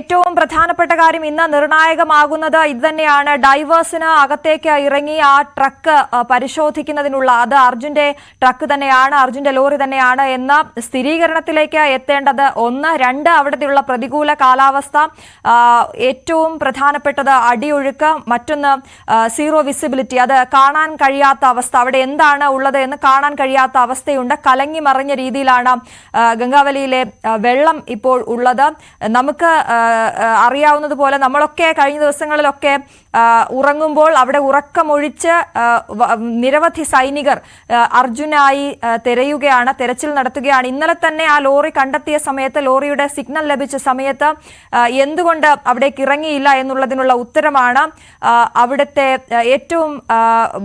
ഏറ്റവും പ്രധാനപ്പെട്ട കാര്യം ഇന്ന് നിർണായകമാകുന്നത് ഇതുതന്നെയാണ് ഡൈവേഴ്സിന് അകത്തേക്ക് ഇറങ്ങി ആ ട്രക്ക് പരിശോധിക്കുന്നതിനുള്ള അത് അർജുന്റെ ട്രക്ക് തന്നെയാണ് അർജുന്റെ ലോറി തന്നെയാണ് എന്ന സ്ഥിരീകരണത്തിലേക്ക് എത്തേണ്ടത്. ഒന്ന് രണ്ട് അവിടത്തെയുള്ള പ്രതികൂല കാലാവസ്ഥ ഏറ്റവും പ്രധാനപ്പെട്ടത് അടിയൊഴുക്ക് മറ്റൊന്ന് സീറോ വിസിബിലിറ്റി അത് കാണാൻ കഴിയാത്ത അവസ്ഥ. അവിടെ എന്താണ് ഉള്ളത് എന്ന് കാണാൻ കഴിയാത്ത അവസ്ഥയുണ്ട്. കലങ്ങി മറിഞ്ഞ രീതിയിലാണ് ഗംഗാവലിയിലെ വെള്ളം ഇപ്പോൾ ഉള്ളത്. നമുക്ക് അറിയാവുന്നതുപോലെ നമ്മളൊക്കെ കഴിഞ്ഞ ദിവസങ്ങളിലൊക്കെ ഉറങ്ങുമ്പോൾ അവിടെ ഉറക്കമൊഴിച്ച് നിരവധി സൈനികർ അർജുനായി തിരയുകയാണ് തെരച്ചിൽ നടത്തുകയാണ്. ഇന്നലെ തന്നെ ആ ലോറി കണ്ടെത്തിയ സമയത്ത് ലോറിയുടെ സിഗ്നൽ ലഭിച്ച സമയത്ത് എന്തുകൊണ്ട് അവിടേക്ക് ഇറങ്ങിയില്ല എന്നുള്ളതിനുള്ള ഉത്തരമാണ് അവിടുത്തെ ഏറ്റവും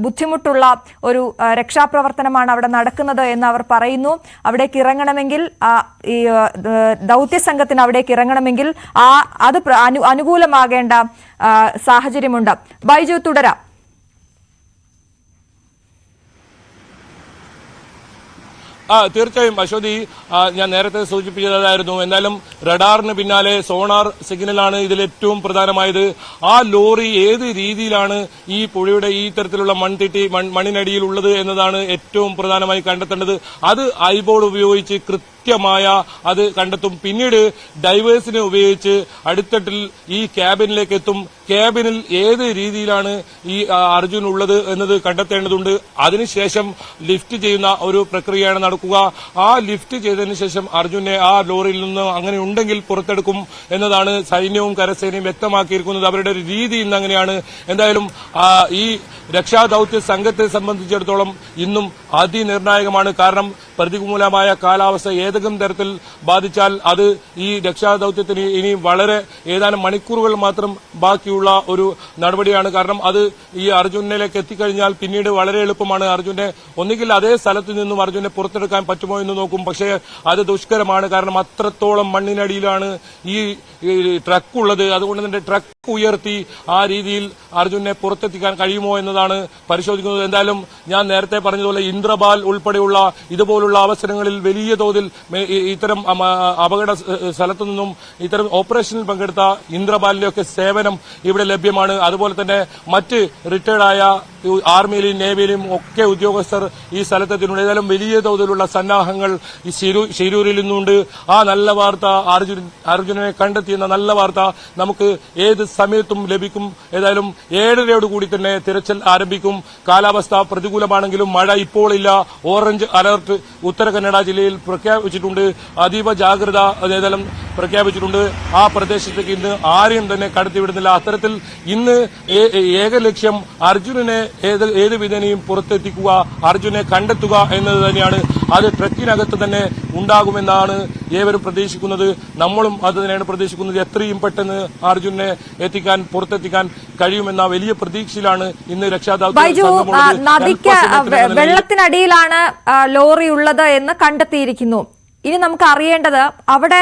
ബുദ്ധിമുട്ടുള്ള ഒരു രക്ഷാപ്രവർത്തനമാണ് അവിടെ നടക്കുന്നത് എന്ന് അവർ പറയുന്നു. അവിടേക്ക് ഇറങ്ങണമെങ്കിൽ ഈ ആ, ദൗത്യ സംഘത്തിന് അവിടേക്ക് ഇറങ്ങണമെങ്കിൽ ആ അത് അനുകൂലമാകേണ്ട സാഹചര്യമുണ്ട്. ബൈജു തുടരാം. ആ തീർച്ചയായും അശ്വതി ഞാൻ നേരത്തെ സൂചിപ്പിച്ചതായിരുന്നു. എന്നാലും റഡാറിന് പിന്നാലെ സോണാർ സിഗ്നലാണ് ഇതിൽ ഏറ്റവും പ്രധാനമായത്. ആ ലോറി ഏത് രീതിയിലാണ് ഈ പുഴയുടെ ഈ തരത്തിലുള്ള മൺതിട്ടി മൺ- മണ്ണിനടിയിൽ ഉള്ളത് എന്നതാണ് ഏറ്റവും പ്രധാനമായി കണ്ടെത്തേണ്ടത്. അത് ഐബോർഡ് ഉപയോഗിച്ച് കൃത്യമായ അത് കണ്ടെത്തും. പിന്നീട് ഡൈവേഴ്സിനെ ഉപയോഗിച്ച് അടിത്തട്ടിൽ ഈ ക്യാബിനിലേക്ക് എത്തും ക്യാബിനിൽ ഏത് രീതിയിലാണ് ഈ അർജുൻ ഉള്ളത് എന്നത് കണ്ടെത്തേണ്ടതുണ്ട്. അതിനുശേഷം ലിഫ്റ്റ് ചെയ്യുന്ന ഒരു പ്രക്രിയയാണ് നടക്കുക. ആ ലിഫ്റ്റ് ചെയ്തതിനു ശേഷം അർജുനെ ആ ലോറിയിൽ നിന്ന് അങ്ങനെ ഉണ്ടെങ്കിൽ പുറത്തെടുക്കും എന്നതാണ് സൈന്യവും കരസേനയും വ്യക്തമാക്കിയിരിക്കുന്നത്. അവരുടെ രീതി ഇന്ന് അങ്ങനെയാണ്. എന്തായാലും ഈ രക്ഷാദൌത്യ സംഘത്തെ സംബന്ധിച്ചിടത്തോളം ഇന്നും അതിനിർണായകമാണ്. കാരണം പ്രതികൂലമായ കാലാവസ്ഥ ഏതെങ്കിലും തരത്തിൽ ബാധിച്ചാൽ അത് ഈ രക്ഷാദൌത്യത്തിന് ഇനി വളരെ ഏതാനും മണിക്കൂറുകൾ മാത്രം ബാക്കിയുള്ള ഒരു നടപടിയാണ്. കാരണം അത് ഈ അർജുനിലേക്ക് എത്തിക്കഴിഞ്ഞാൽ പിന്നീട് വളരെ എളുപ്പമാണ് അർജുനെ ഒന്നുകിൽ അതേ സ്ഥലത്ത് നിന്നും അർജുനെ പുറത്തെടുക്കാൻ പറ്റുമോ എന്ന് നോക്കും. പക്ഷേ അത് ദുഷ്കരമാണ്. കാരണം അത്രത്തോളം മണ്ണിനടിയിലാണ് ഈ ട്രക്ക് ഉള്ളത് അതുകൊണ്ട് തന്നെ ട്രക്ക് ഉയർത്തി ആ രീതിയിൽ അർജുനെ പുറത്തെത്തിക്കാൻ കഴിയുമോ എന്നതാണ് പരിശോധിക്കുന്നത്. എന്തായാലും ഞാൻ നേരത്തെ പറഞ്ഞതുപോലെ ഇന്ദ്രബാൽ ഉൾപ്പെടെയുള്ള ഇതുപോലുള്ള അവസരങ്ങളിൽ വലിയ തോതിൽ ഇത്തരം അപകട സ്ഥലത്തു നിന്നും ഇത്തരം ഓപ്പറേഷനിൽ പങ്കെടുത്ത ഇന്ദ്രബാലിന്റെയൊക്കെ സേവനം ഇവിടെ ലഭ്യമാണ്. അതുപോലെ തന്നെ മറ്റ് റിട്ടയർഡായ ആർമിയിലെയും നേവിയിലെയും ഒക്കെ ഉദ്യോഗസ്ഥർ ഈ സ്ഥലത്തെത്തിയിട്ടുണ്ട്. ഏതായാലും വലിയ തോതിലുള്ള സന്നാഹങ്ങൾ ശിരൂരിൽ നിന്നുണ്ട്. ആ നല്ല വാർത്ത അർജുനെ അർജുനനെ കണ്ടെത്തിയെന്ന നല്ല വാർത്ത നമുക്ക് ഏത് സമയത്തും ലഭിക്കും. ഏതായാലും ഏഴരയോട് കൂടി തന്നെ തിരച്ചിൽ ആരംഭിക്കും. കാലാവസ്ഥ പ്രതികൂലമാണെങ്കിലും മഴ ഇപ്പോൾ ഇല്ല. ഓറഞ്ച് അലർട്ട് ഉത്തര കന്നഡ ജില്ലയിൽ പ്രഖ്യാപിച്ചിട്ടുണ്ട്. അതീവ ജാഗ്രത ഏതായാലും പ്രഖ്യാപിച്ചിട്ടുണ്ട്. ആ പ്രദേശത്തേക്ക് ഇന്ന് ആരെയും തന്നെ കടത്തിവിടുന്നില്ല. അത്തരത്തിൽ ഇന്ന് ഏക ലക്ഷ്യം അർജുനനെ ഏത് ഏത് വിധേനയും പുറത്തെത്തിക്കുക അർജുനെ കണ്ടെത്തുക എന്നത് തന്നെയാണ്. അത് ട്രക്കിനകത്ത് തന്നെ ഉണ്ടാകുമെന്നാണ് ഏവരും പ്രതീക്ഷിക്കുന്നത്. നമ്മളും അത് തന്നെയാണ് പ്രതീക്ഷിക്കുന്നത്. എത്രയും പെട്ടെന്ന് അർജുനെ എത്തിക്കാൻ പുറത്തെത്തിക്കാൻ കഴിയുമെന്ന വലിയ പ്രതീക്ഷയിലാണ് ഇന്ന് രക്ഷാദൌത്യ നദിക്ക് വെള്ളത്തിനടിയിലാണ് ലോറി ഉള്ളത് എന്ന് കണ്ടെത്തിയിരിക്കുന്നു. ഇനി നമുക്ക് അറിയേണ്ടത് അവിടെ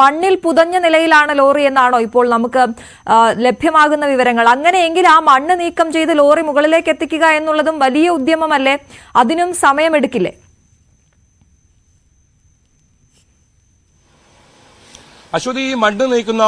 മണ്ണിൽ പുതഞ്ഞ നിലയിലാണ് ലോറി എന്നാണോ ഇപ്പോൾ നമുക്ക് ലഭ്യമാകുന്ന വിവരങ്ങൾ. അങ്ങനെയെങ്കിൽ ആ മണ്ണ് നീക്കം ചെയ്ത് ലോറി മുകളിലേക്ക് എത്തിക്കുക എന്നുള്ളതും വലിയ ഉദ്യമമല്ലേ? അതിനും സമയമെടുക്കില്ലേ? അശ്വതി ഈ മണ്ണ് നീക്കുന്ന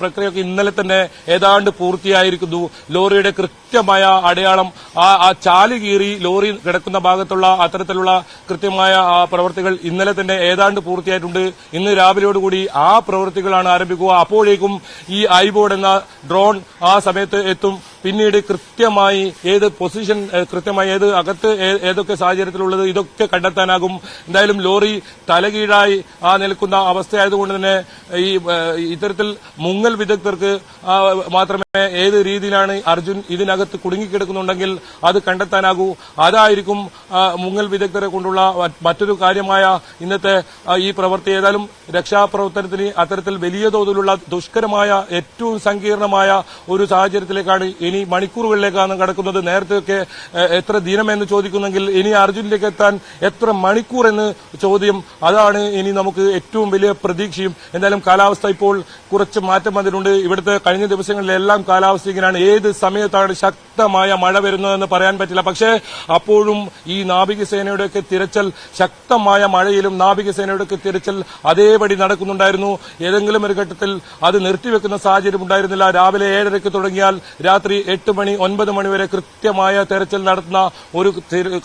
പ്രക്രിയയൊക്കെ ഇന്നലെ തന്നെ ഏതാണ്ട് പൂർത്തിയായിരിക്കുന്നു. ലോറിയുടെ കൃത്യമായ അടയാളം ആ ആ ചാൽ കീറി ലോറി കിടക്കുന്ന ഭാഗത്തുള്ള അത്തരത്തിലുള്ള കൃത്യമായ പ്രവൃത്തികൾ ഇന്നലെ തന്നെ ഏതാണ്ട് പൂർത്തിയായിട്ടുണ്ട്. ഇന്ന് രാവിലെയോടുകൂടി ആ പ്രവൃത്തികളാണ് ആരംഭിക്കുക. അപ്പോഴേക്കും ഈ ഐബോർഡ് എന്ന ഡ്രോൺ ആ സമയത്ത് എത്തും. പിന്നീട് കൃത്യമായി ഏത് പൊസിഷൻ കൃത്യമായി ഏത് അകത്ത് ഏതൊക്കെ സാഹചര്യത്തിലുള്ളത് ഇതൊക്കെ കണ്ടെത്താനാകും. എന്തായാലും ലോറി തലകീഴായി ആ നിൽക്കുന്ന അവസ്ഥയായതുകൊണ്ട് തന്നെ ഈ ഇത്തരത്തിൽ മുങ്ങൽ വിദഗ്ധർക്ക് മാത്രമേ ഏത് രീതിയിലാണ് അർജുൻ ഇതിനകത്ത് കുടുങ്ങിക്കിടക്കുന്നുണ്ടെങ്കിൽ അത് കണ്ടെത്താനാകൂ. അതായിരിക്കും മുങ്ങൽ വിദഗ്ധരെ കൊണ്ടുള്ള മറ്റൊരു കാര്യമായ ഇന്നത്തെ ഈ പ്രവൃത്തി. ഏതായാലും രക്ഷാപ്രവർത്തനത്തിന് അത്തരത്തിൽ വലിയ തോതിലുള്ള ദുഷ്കരമായ ഏറ്റവും സങ്കീർണമായ ഒരു സാഹചര്യത്തിലേക്കാണ് ഇനി മണിക്കൂറുകളിലേക്കാണ് കടക്കുന്നത്. നേരത്തെയൊക്കെ എത്ര ദിനമെന്ന് ചോദിക്കുന്നെങ്കിൽ ഇനി അർജുനിലേക്ക് എത്താൻ എത്ര മണിക്കൂർ എന്ന് ചോദ്യം. അതാണ് ഇനി നമുക്ക് ഏറ്റവും വലിയ പ്രതീക്ഷയും. എന്തായാലും കാലാവസ്ഥ ഇപ്പോൾ കുറച്ച് മാറ്റം വന്നിട്ടുണ്ട്. ഇവിടുത്തെ കഴിഞ്ഞ ദിവസങ്ങളിലെല്ലാം കാലാവസ്ഥ ഇങ്ങനെയാണ്. ഏത് സമയത്താണ് ശക്തമായ മഴ വരുന്നതെന്ന് പറയാൻ പറ്റില്ല. പക്ഷേ അപ്പോഴും ഈ നാവികസേനയുടെയൊക്കെ തിരച്ചൽ ശക്തമായ മഴയിലും നാവികസേനയുടെയൊക്കെ തിരച്ചൽ അതേപടി നടക്കുന്നുണ്ടായിരുന്നു. ഏതെങ്കിലും ഒരു ഘട്ടത്തിൽ അത് നിർത്തിവെക്കുന്ന സാഹചര്യം ഉണ്ടായിരുന്നില്ല. രാവിലെ ഏഴരയ്ക്ക് തുടങ്ങിയാൽ രാത്രി എട്ട് മണി ഒൻപത് മണി വരെ കൃത്യമായ തെരച്ചിൽ നടത്തുന്ന ഒരു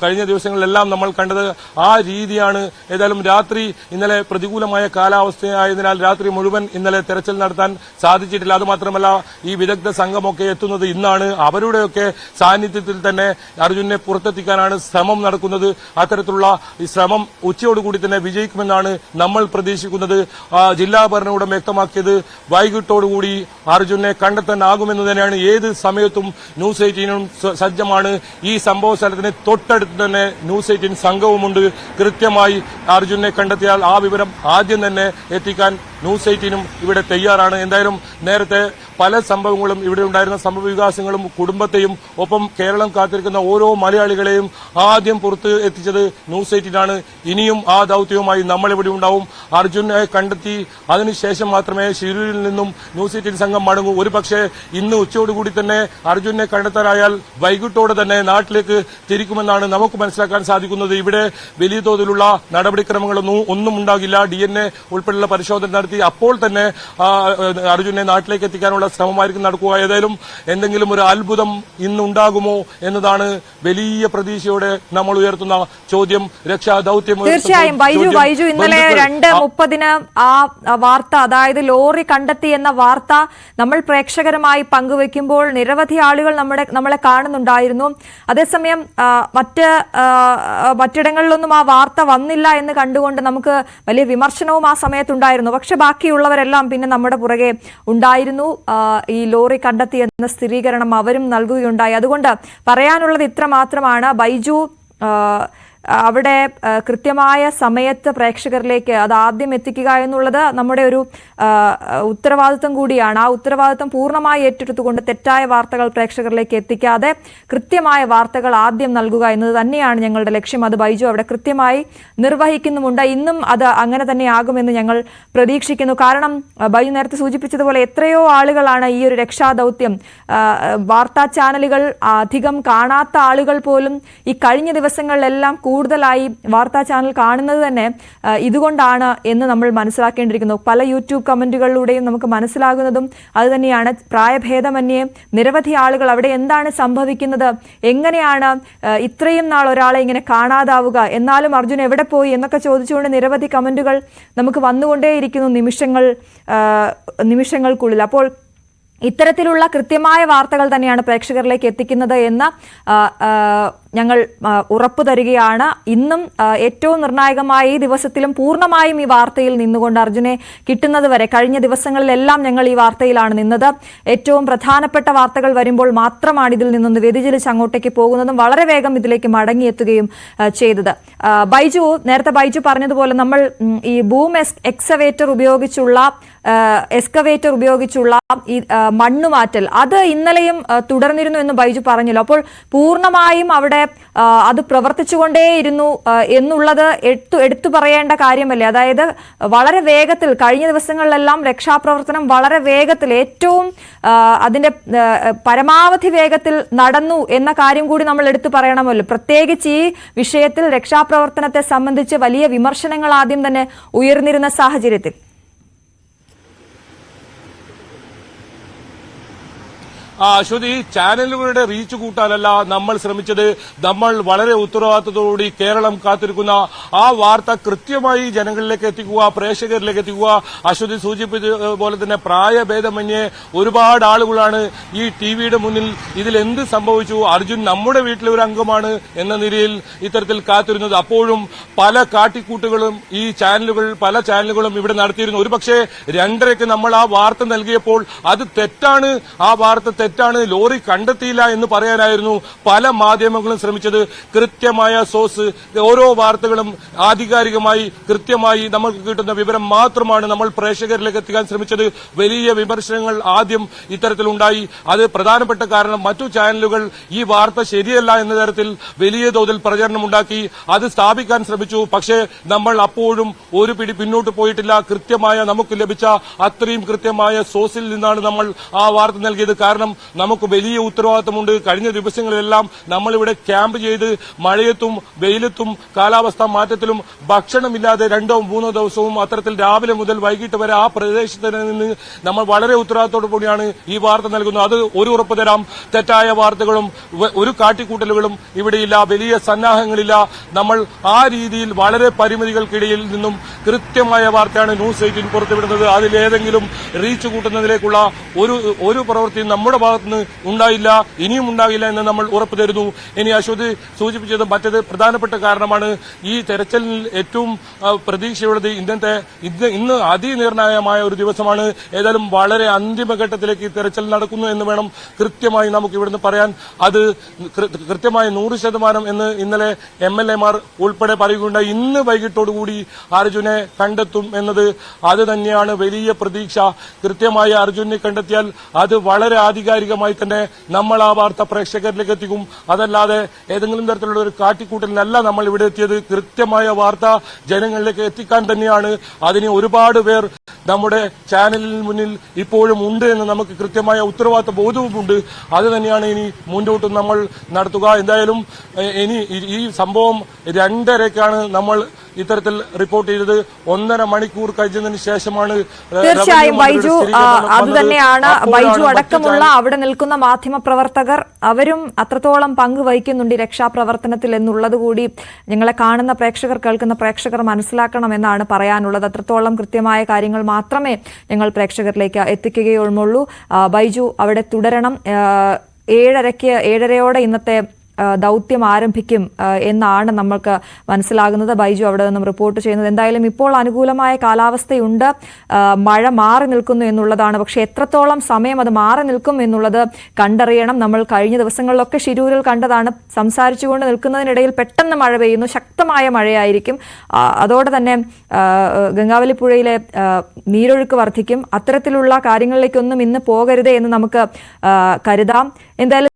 കഴിഞ്ഞ ദിവസങ്ങളിലെല്ലാം നമ്മൾ കണ്ടത് ആ രീതിയാണ്. ഏതായാലും രാത്രി ഇന്നലെ പ്രതികൂലമായ കാലാവസ്ഥയായതിനാൽ രാത്രി മുഴുവൻ ഇന്നലെ തെരച്ചിൽ നടത്താൻ സാധിച്ചിട്ടില്ല. അതുമാത്രമല്ല ഈ വിദഗ്ധ സംഘമൊക്കെ എത്തുന്നത് ഇന്നാണ്. അവരുടെയൊക്കെ സാന്നിധ്യത്തിൽ തന്നെ അർജുനെ പുറത്തെത്തിക്കാനാണ് ശ്രമം നടക്കുന്നത്. അത്തരത്തിലുള്ള ഈ ശ്രമം ഉച്ചയോടുകൂടി തന്നെ വിജയിക്കുമെന്നാണ് നമ്മൾ പ്രതീക്ഷിക്കുന്നത്. ജില്ലാ ഭരണകൂടം വ്യക്തമാക്കിയത് വൈകിട്ടോടുകൂടി അർജുനെ കണ്ടെത്താനാകുമെന്ന് തന്നെയാണ്. ഏത് സമയത്തും ന്യൂസ് എയ്റ്റീനും സജ്ജമാണ്. ഈ സംഭവ സ്ഥലത്തിന് തൊട്ടടുത്ത് തന്നെ ന്യൂസ് എയ്റ്റീൻ സംഘവുമുണ്ട്. കൃത്യമായി അർജുനെ കണ്ടെത്തിയാൽ ആ വിവരം ആദ്യം തന്നെ എത്തിക്കാൻ ന്യൂസ് എയ്റ്റീനും ഇവിടെ തയ്യാറാണ്. എന്തായാലും നേരത്തെ പല സംഭവങ്ങളും ഇവിടെ ഉണ്ടായിരുന്ന സംഭവ വികാസങ്ങളും കുടുംബത്തെയും ഒപ്പം കേരളം കാത്തിരിക്കുന്ന ഓരോ മലയാളികളെയും ആദ്യം പുറത്ത് എത്തിച്ചത് ന്യൂസ് എയ്റ്റിനാണ്. ഇനിയും ആ ദൌത്യവുമായി നമ്മൾ ഇവിടെ ഉണ്ടാവും. അർജുനെ കണ്ടെത്തി അതിനുശേഷം മാത്രമേ ഷിരൂരിൽ നിന്നും ന്യൂസ് എയ്റ്റിൻ സംഘം മടങ്ങൂ. ഒരു പക്ഷേ ഇന്ന് ഉച്ചയോടുകൂടി തന്നെ അർജുനെ കണ്ടെത്താനായാൽ വൈകിട്ടോടെ തന്നെ നാട്ടിലേക്ക് തിരിക്കുമെന്നാണ് നമുക്ക് മനസ്സിലാക്കാൻ സാധിക്കുന്നത്. ഇവിടെ വലിയ തോതിലുള്ള നടപടിക്രമങ്ങളൊന്നും ഒന്നും ഉണ്ടാകില്ല. ഡി എൻ എ ഉൾപ്പെടെയുള്ള പരിശോധന നടത്തി അപ്പോൾ തന്നെ അർജുനെ നാട്ടിലേക്ക് എത്തിക്കാനുള്ള ശ്രമമായിരിക്കും നടക്കുക. ഏതായാലും എന്തെങ്കിലും ഒരു അത്ഭുതം ഇന്നുണ്ടാകുമോ എന്നതാണ് വലിയ പ്രതീക്ഷയോടെ നമ്മൾ ഉയർത്തുന്ന ചോദ്യം. രക്ഷാ ദൌത്യം തീർച്ചയായും. ബൈജു വൈജു ബൈജു ഇന്നലെ രണ്ട് മുപ്പതിന് ആ വാർത്ത അതായത് ലോറി കണ്ടെത്തി എന്ന വാർത്ത നമ്മൾ പ്രേക്ഷകരുമായി പങ്കുവെക്കുമ്പോൾ നിരവധി ആളുകൾ നമ്മുടെ നമ്മളെ കാണുന്നുണ്ടായിരുന്നു. അതേസമയം മറ്റ് മറ്റിടങ്ങളിലൊന്നും ആ വാർത്ത വന്നില്ല എന്ന് കണ്ടുകൊണ്ട് നമുക്ക് വലിയ വിമർശനവും ആ സമയത്തുണ്ടായിരുന്നു. പക്ഷെ ബാക്കിയുള്ളവരെല്ലാം പിന്നെ നമ്മുടെ പുറകെ ഉണ്ടായിരുന്നു. ഈ ലോറി കണ്ടെത്തിയെന്ന സ്ഥിരീകരണം അവരും നൽകുകയുണ്ടായി. അതുകൊണ്ട് പറയാനുള്ളത് ഇത്ര മാത്രമാണ് ബൈജു അവിടെ കൃത്യമായ സമയത്ത് പ്രേക്ഷകരിലേക്ക് അത് ആദ്യം എത്തിക്കുക എന്നുള്ളത് നമ്മുടെ ഒരു ഉത്തരവാദിത്വം കൂടിയാണ്. ആ ഉത്തരവാദിത്വം പൂർണമായി ഏറ്റെടുത്തുകൊണ്ട് തെറ്റായ വാർത്തകൾ പ്രേക്ഷകരിലേക്ക് എത്തിക്കാതെ കൃത്യമായ വാർത്തകൾ ആദ്യം നൽകുക എന്നത് തന്നെയാണ് ഞങ്ങളുടെ ലക്ഷ്യം. അത് ബൈജു അവിടെ കൃത്യമായി നിർവഹിക്കുന്നുമുണ്ട്. ഇന്നും അത് അങ്ങനെ തന്നെ തന്നെയാകുമെന്ന് ഞങ്ങൾ പ്രതീക്ഷിക്കുന്നു. കാരണം ബൈജു നേരത്തെ സൂചിപ്പിച്ചതുപോലെ എത്രയോ ആളുകളാണ് ഈ ഒരു രക്ഷാദൗത്യം വാർത്താ ചാനലുകൾ അധികം കാണാത്ത ആളുകൾ പോലും ഈ കഴിഞ്ഞ ദിവസങ്ങളിലെല്ലാം കൂടുതലായി വാർത്താ ചാനൽ കാണുന്നത് തന്നെ ഇതുകൊണ്ടാണ് എന്ന് നമ്മൾ മനസ്സിലാക്കേണ്ടിയിരിക്കുന്നു. പല യൂട്യൂബ് കമന്റുകളിലൂടെയും നമുക്ക് മനസ്സിലാകുന്നതും അതുതന്നെയാണ്. പ്രായഭേദമന്യേ നിരവധി ആളുകൾ അവിടെ എന്താണ് സംഭവിക്കുന്നത്? എങ്ങനെയാണ് ഇത്രയും നാൾ ഒരാളെ ഇങ്ങനെ കാണാതാവുക? എന്നാലും അർജുൻ എവിടെ പോയി എന്നൊക്കെ ചോദിച്ചുകൊണ്ട് നിരവധി കമന്റുകൾ നമുക്ക് വന്നുകൊണ്ടേയിരിക്കുന്നു നിമിഷങ്ങൾ നിമിഷങ്ങൾക്കുള്ളിൽ. അപ്പോൾ ഇത്തരത്തിലുള്ള കൃത്യമായ വാർത്തകൾ തന്നെയാണ് പ്രേക്ഷകരിലേക്ക് എത്തിക്കുന്നത് എന്ന് ഞങ്ങൾ ഉറപ്പു തരികയാണ്. ഇന്നും ഏറ്റവും നിർണായകമായ ഈ ദിവസത്തിലും പൂർണമായും ഈ വാർത്തയിൽ നിന്നുകൊണ്ട് അർജുനെ കിട്ടുന്നത് വരെ കഴിഞ്ഞ ദിവസങ്ങളിലെല്ലാം ഞങ്ങൾ ഈ വാർത്തയിലാണ് നിന്നത്. ഏറ്റവും പ്രധാനപ്പെട്ട വാർത്തകൾ വരുമ്പോൾ മാത്രമാണ് ഇതിൽ നിന്നൊന്ന് വ്യതിചലിച്ച് അങ്ങോട്ടേക്ക് പോകുന്നതും വളരെ വേഗം ഇതിലേക്ക് മടങ്ങിയെത്തുകയും ചെയ്തത്. ബൈജു നേരത്തെ ബൈജു പറഞ്ഞതുപോലെ നമ്മൾ ഈ ബൂം എക്സ് എക്സവേറ്റർ ഉപയോഗിച്ചുള്ള എക്സ്കവേറ്റർ ഉപയോഗിച്ചുള്ള ഈ മണ്ണുമാറ്റൽ അത് ഇന്നലെയും തുടർന്നിരുന്നു എന്ന് ബൈജു പറഞ്ഞല്ലോ. അപ്പോൾ പൂർണമായും അവിടെ അത് പ്രവർത്തിച്ചുകൊണ്ടേയിരുന്നു എന്നുള്ളത് എടുത്തു എടുത്തു പറയേണ്ട കാര്യമല്ലേ? അതായത് വളരെ വേഗത്തിൽ കഴിഞ്ഞ ദിവസങ്ങളിലെല്ലാം രക്ഷാപ്രവർത്തനം വളരെ വേഗത്തിൽ ഏറ്റവും അതിന്റെ പരമാവധി വേഗത്തിൽ നടന്നു എന്ന കാര്യം കൂടി നമ്മൾ എടുത്തു പറയണമല്ലോ. പ്രത്യേകിച്ച് ഈ വിഷയത്തിൽ രക്ഷാപ്രവർത്തനത്തെ സംബന്ധിച്ച് വലിയ വിമർശനങ്ങൾ ആദ്യം തന്നെ ഉയർന്നിരുന്ന സാഹചര്യത്തിൽ. അശ്വതി ചാനലുകളുടെ റീച്ച് കൂട്ടാനല്ല നമ്മൾ ശ്രമിച്ചത്. നമ്മൾ വളരെ ഉത്തരവാദിത്തത്തോടുകൂടി കേരളം കാത്തിരിക്കുന്ന ആ വാർത്ത കൃത്യമായി ജനങ്ങളിലേക്ക് എത്തിക്കുക പ്രേക്ഷകരിലേക്ക് എത്തിക്കുക. അശ്വതി സൂചിപ്പിച്ച പോലെ തന്നെ പ്രായഭേദമന്യേ ഒരുപാട് ആളുകളാണ് ഈ ടി വിയുടെ മുന്നിൽ ഇതിൽ എന്ത് സംഭവിച്ചു അർജുൻ നമ്മുടെ വീട്ടിലെ ഒരു അംഗമാണ് എന്ന നിലയിൽ ഇത്തരത്തിൽ കാത്തിരുന്നത്. അപ്പോഴും പല കാട്ടിക്കൂട്ടുകളും ഈ ചാനലുകൾ പല ചാനലുകളും ഇവിടെ നടത്തിയിരുന്നു. ഒരുപക്ഷെ രണ്ടരയ്ക്ക് നമ്മൾ ആ വാർത്ത നൽകിയപ്പോൾ അത് തെറ്റാണ്. ആ വാർത്ത തെറ്റാണ് ലോറി കണ്ടെത്തിയില്ല എന്ന് പറയാനായിരുന്നു പല മാധ്യമങ്ങളും ശ്രമിച്ചത്. കൃത്യമായ സോഴ്സ് ഓരോ വാർത്തകളും ആധികാരികമായി കൃത്യമായി നമുക്ക് കിട്ടുന്ന വിവരം മാത്രമാണ് നമ്മൾ പ്രേക്ഷകരിലേക്ക് എത്തിക്കാൻ ശ്രമിച്ചത്. വലിയ വിമർശനങ്ങൾ ആദ്യം ഇത്തരത്തിലുണ്ടായി. അത് പ്രധാനപ്പെട്ട കാരണം മറ്റു ചാനലുകൾ ഈ വാർത്ത ശരിയല്ല എന്ന തരത്തിൽ വലിയ തോതിൽ പ്രചരണമുണ്ടാക്കി. അത് സ്ഥാപിക്കാൻ ശ്രമിച്ചു. പക്ഷേ നമ്മൾ അപ്പോഴും ഒരു പിടി പിന്നോട്ട് പോയിട്ടില്ല. കൃത്യമായ നമുക്ക് ലഭിച്ച അത്രയും കൃത്യമായ സോഴ്സിൽ നിന്നാണ് നമ്മൾ ആ വാർത്ത നൽകിയത്. കാരണം നമുക്ക് വലിയ ഉത്തരവാദിത്തമുണ്ട്. കഴിഞ്ഞ ദിവസങ്ങളിലെല്ലാം നമ്മളിവിടെ ക്യാമ്പ് ചെയ്ത് മഴയത്തും വെയിലത്തും കാലാവസ്ഥാ മാറ്റത്തിലും ഭക്ഷണമില്ലാതെ രണ്ടോ മൂന്നോ ദിവസവും അത്തരത്തിൽ രാവിലെ മുതൽ വൈകിട്ട് വരെ ആ പ്രദേശത്ത് നിന്ന് നമ്മൾ വളരെ ഉത്തരവാദിത്തോടു കൂടിയാണ് ഈ വാർത്ത നൽകുന്നത്. അത് ഒരു ഉറപ്പ് തരാം. തെറ്റായ വാർത്തകളും ഒരു കാട്ടിക്കൂട്ടലുകളും ഇവിടെയില്ല. വലിയ സന്നാഹങ്ങളില്ല. നമ്മൾ ആ രീതിയിൽ വളരെ പരിമിതികൾക്കിടയിൽ നിന്നും കൃത്യമായ വാർത്തയാണ് ന്യൂസ് എയ്റ്റീൻ പുറത്തുവിടുന്നത്. അതിലേതെങ്കിലും റീച്ച് കൂട്ടുന്നതിലേക്കുള്ള ഒരു ഒരു പ്രവൃത്തി നമ്മുടെ ഭാഗത്തുനിന്ന് ഉണ്ടായില്ല ഇനിയും ഉണ്ടാകില്ല എന്ന് നമ്മൾ ഉറപ്പു തരുന്നു. ഇനി അശ്വതി സൂചിപ്പിച്ചത് മറ്റത് പ്രധാനപ്പെട്ട കാരണമാണ് ഈ തെരച്ചിലിൽ ഏറ്റവും പ്രതീക്ഷയുള്ളത് ഇന്നത്തെ ഇന്ന് ഇന്ന് അതിനിർണായകമായ ഒരു ദിവസമാണ്. ഏതായാലും വളരെ അന്തിമഘട്ടത്തിലേക്ക് ഈ തെരച്ചിൽ നടക്കുന്നു എന്ന് വേണം കൃത്യമായി നമുക്ക് ഇവിടുന്ന് പറയാൻ. അത് കൃത്യമായി നൂറ് ശതമാനം എന്ന് ഇന്നലെ എം എൽ എമാർ ഉൾപ്പെടെ പറയുകയുണ്ടായി. ഇന്ന് വൈകിട്ടോടുകൂടി അർജുനെ കണ്ടെത്തും എന്നത് അത് തന്നെയാണ് വലിയ പ്രതീക്ഷ. കൃത്യമായി അർജുനെ കണ്ടെത്തിയാൽ അത് വളരെ ആധികാരികമായി തന്നെ നമ്മൾ ആ വാർത്ത പ്രേക്ഷകരിലേക്ക് എത്തിക്കും. അതല്ലാതെ ഏതെങ്കിലും തരത്തിലുള്ള ഒരു കാട്ടിക്കൂട്ടലിനല്ല നമ്മൾ ഇവിടെ എത്തിയത്. കൃത്യമായ വാർത്ത ജനങ്ങളിലേക്ക് എത്തിക്കാൻ തന്നെയാണ്. അതിന് ഒരുപാട് പേർ നമ്മുടെ ചാനലിന് മുന്നിൽ ഇപ്പോഴും ഉണ്ട് എന്ന് നമുക്ക് കൃത്യമായ ഉത്തരവാദിത്ത ബോധവുമുണ്ട് അത് തന്നെയാണ് ഇനി മുന്നോട്ട് നമ്മൾ നടത്തുക. എന്തായാലും ഇനി ഈ സംഭവം രണ്ടരക്കാണ് നമ്മൾ ഇത്തരത്തിൽ റിപ്പോർട്ട് ചെയ്തത് ഒന്നര മണിക്കൂർ കഴിഞ്ഞതിന് ശേഷമാണ് തീർച്ചയായും ബൈജു അത് തന്നെയാണ് ബൈജു അടക്കമുള്ള അവിടെ നിൽക്കുന്ന മാധ്യമ പ്രവർത്തകർ അവരും അത്രത്തോളം പങ്ക് വഹിക്കുന്നുണ്ട് ഈ രക്ഷാപ്രവർത്തനത്തിൽ എന്നുള്ളത് കൂടി. ഞങ്ങളെ കാണുന്ന പ്രേക്ഷകർ കേൾക്കുന്ന പ്രേക്ഷകർ മനസ്സിലാക്കണം എന്നാണ് പറയാനുള്ളത്. അത്രത്തോളം കൃത്യമായ കാര്യങ്ങൾ മാത്രമേ ഞങ്ങൾ പ്രേക്ഷകരിലേക്ക് എത്തിക്കുകയുള്ളൂ. ബൈജു അവിടെ തുടരണം. ഏഴരയ്ക്ക് ഏഴരയോടെ ഇന്നത്തെ ദൗത്യം ആരംഭിക്കും എന്നാണ് നമ്മൾക്ക് മനസ്സിലാകുന്നത്. ബൈജു അവിടെ നിന്നും റിപ്പോർട്ട് ചെയ്യുന്നത്. എന്തായാലും ഇപ്പോൾ അനുകൂലമായ കാലാവസ്ഥയുണ്ട്. മഴ മാറി നിൽക്കുന്നു എന്നുള്ളതാണ്. പക്ഷേ എത്രത്തോളം സമയം അത് മാറി നിൽക്കും എന്നുള്ളത് കണ്ടറിയണം. നമ്മൾ കഴിഞ്ഞ ദിവസങ്ങളിലൊക്കെ ഷിരൂരിൽ കണ്ടതാണ്. സംസാരിച്ചുകൊണ്ട് നിൽക്കുന്നതിനിടയിൽ പെട്ടെന്ന് മഴ പെയ്യുന്നു. ശക്തമായ മഴയായിരിക്കും. അതോടെ തന്നെ ഗംഗാവലി പുഴയിലെ നീരൊഴുക്ക് വർദ്ധിക്കും. അത്തരത്തിലുള്ള കാര്യങ്ങളിലേക്കൊന്നും ഇന്ന് പോകരുതേ എന്ന് നമുക്ക് കരുതാം. എന്തായാലും